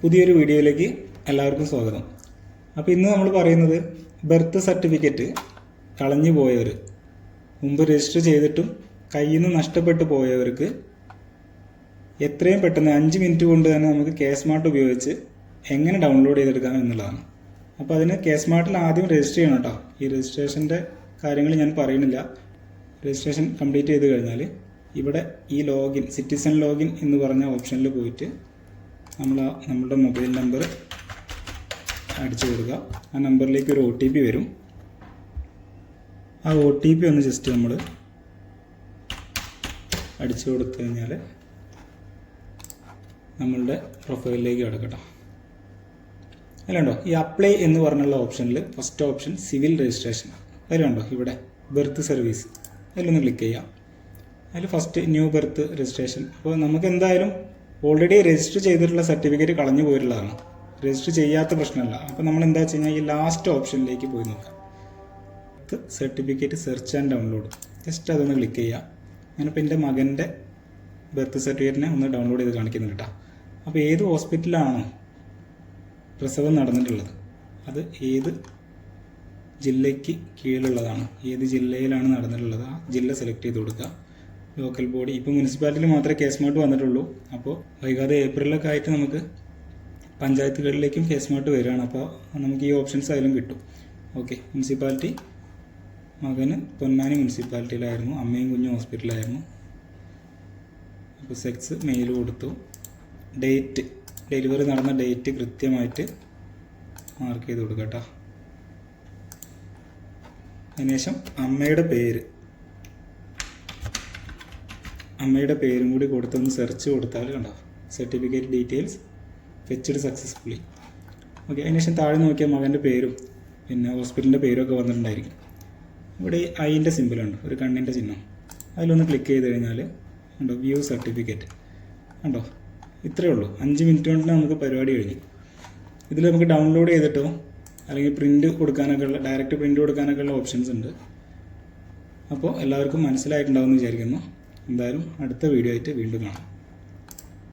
പുതിയൊരു വീഡിയോയിലേക്ക് എല്ലാവർക്കും സ്വാഗതം. അപ്പോൾ ഇന്ന് നമ്മൾ പറയുന്നത് ബർത്ത് സർട്ടിഫിക്കറ്റ് കളഞ്ഞു പോയവർ മുമ്പ് രജിസ്റ്റർ ചെയ്തിട്ടും കയ്യിൽ നിന്ന് നഷ്ടപ്പെട്ടു പോയവർക്ക് എത്രയും പെട്ടെന്ന് അഞ്ച് മിനിറ്റ് കൊണ്ട് തന്നെ നമുക്ക് കെ സ്മാർട്ട് ഉപയോഗിച്ച് എങ്ങനെ ഡൗൺലോഡ് ചെയ്തെടുക്കാം എന്നുള്ളതാണ്. അപ്പോൾ അതിന് കെ സ്മാർട്ടിൽ ആദ്യം രജിസ്റ്റർ ചെയ്യണം കേട്ടോ ഈ രജിസ്ട്രേഷന്റെ കാര്യങ്ങൾ ഞാൻ പറയുന്നില്ല. രജിസ്ട്രേഷൻ കംപ്ലീറ്റ് ചെയ്ത് കഴിഞ്ഞാൽ ഇവിടെ ഈ ലോഗിൻ സിറ്റിസൺ ലോഗിൻ എന്ന് പറഞ്ഞ ഓപ്ഷനിൽ പോയിട്ട് നമ്മൾ നമ്മുടെ മൊബൈൽ നമ്പർ അടിച്ചു കൊടുക്കുക. ആ നമ്പറിലേക്ക് ഒരു ഒ ടി പി വരും. ആ ഒ ടി പി ഒന്ന് ജസ്റ്റ് നമ്മൾ അടിച്ചു കൊടുത്തു കഴിഞ്ഞാൽ നമ്മളുടെ പ്രൊഫൈലിലേക്ക് കിടക്കട്ടോ. അതിലുണ്ടോ ഈ അപ്ലൈ എന്ന് പറഞ്ഞുള്ള ഓപ്ഷനിൽ ഫസ്റ്റ് ഓപ്ഷൻ സിവിൽ രജിസ്ട്രേഷൻ അതിലുണ്ടോ ഇവിടെ ബർത്ത് സർവീസ് അതിലൊന്ന് ക്ലിക്ക് ചെയ്യാം അതിൽ ഫസ്റ്റ് ന്യൂ ബർത്ത് രജിസ്ട്രേഷൻ അപ്പോൾ നമുക്ക് എന്തായാലും ഓൾറെഡി രജിസ്റ്റർ ചെയ്തിട്ടുള്ള സർട്ടിഫിക്കറ്റ് കളഞ്ഞു പോയിട്ടുള്ളതാണ്. രജിസ്റ്റർ ചെയ്യാത്ത പ്രശ്നമല്ല. അപ്പോൾ നമ്മൾ എന്താ വെച്ച് കഴിഞ്ഞാൽ ഈ ലാസ്റ്റ് ഓപ്ഷനിലേക്ക് പോയി നോക്കാം. Certificate search and download just അതൊന്ന് ക്ലിക്ക് ചെയ്യുക ഞാനിപ്പോൾ എന്റെ മകന്റെ ബർത്ത് സർട്ടിഫിക്കറ്റിനെ ഒന്ന് ഡൗൺലോഡ് ചെയ്ത് കാണിക്കുന്നുണ്ട് കേട്ടോ അപ്പോൾ ഏത് ഹോസ്പിറ്റലാണ് പ്രസവം നടന്നിട്ടുള്ളത്? അത് ഏത് ജില്ലയ്ക്ക് കീഴിലുള്ളതാണ്? ഏത് ജില്ലയിലാണ് നടന്നിട്ടുള്ളത്? ആ ജില്ല സെലക്ട് ചെയ്ത് കൊടുക്കുക. Local body. ഇപ്പോൾ മുനിസിപ്പാലിറ്റിയിൽ മാത്രമേ കേസ് മാർട്ട് വന്നിട്ടുള്ളൂ. അപ്പോൾ വൈകാതെ ഏപ്രിലൊക്കെ ആയിട്ട് നമുക്ക് പഞ്ചായത്തുകളിലേക്കും കേസ് മാർട്ട് വരികയാണ് അപ്പോൾ നമുക്ക് ഈ ഓപ്ഷൻസ് അതിലും കിട്ടും. ഓക്കെ മുനിസിപ്പാലിറ്റി മകന് പൊന്നാനി മുനിസിപ്പാലിറ്റിയിലായിരുന്നു. അമ്മയും കുഞ്ഞും ഹോസ്പിറ്റലിലായിരുന്നു. അപ്പോൾ സെക്സ് മെയിൽ കൊടുത്തു. ഡേറ്റ് ഡെലിവറി നടന്ന ഡേറ്റ് കൃത്യമായിട്ട് മാർക്ക് ചെയ്ത് കൊടുക്കട്ടോ. കേട്ടോ അതിനുശേഷം അമ്മയുടെ പേര്. അമ്മയുടെ പേരും കൂടി കൊടുത്തൊന്ന് സെർച്ച് കൊടുത്താൽ കണ്ടോ? Certificate details fetched successfully okay അതിനുശേഷം താഴെ നോക്കിയാൽ മകന്റെ പേരും പിന്നെ ഹോസ്പിറ്റലിന്റെ പേരും ഒക്കെ വന്നിട്ടുണ്ടായിരിക്കും. ഇവിടെ ഈ ഐന്റെ സിമ്പിളുണ്ട് ഒരു കണ്ണിന്റെ ചിഹ്നം. അതിലൊന്ന് ക്ലിക്ക് ചെയ്ത് കഴിഞ്ഞാൽ ഉണ്ടോ വ്യൂ സർട്ടിഫിക്കറ്റ് ഉണ്ടോ ഇത്രയേ ഉള്ളൂ. അഞ്ച് മിനിറ്റ് കൊണ്ട് നമുക്ക് പരിപാടി കഴിഞ്ഞു. ഇതിൽ നമുക്ക് ഡൗൺലോഡ് ചെയ്തിട്ടോ അല്ലെങ്കിൽ പ്രിന്റ് കൊടുക്കാനൊക്കെ ഉള്ള ഡയറക്റ്റ് പ്രിന്റ് കൊടുക്കാനൊക്കെ ഉള്ള ഓപ്ഷൻസ് ഉണ്ട്. അപ്പോൾ എല്ലാവർക്കും മനസ്സിലായിട്ടുണ്ടാവുമെന്ന് വിചാരിക്കുന്നു. എന്തായാലും അടുത്ത വീഡിയോ ആയിട്ട് വീണ്ടും കാണാം.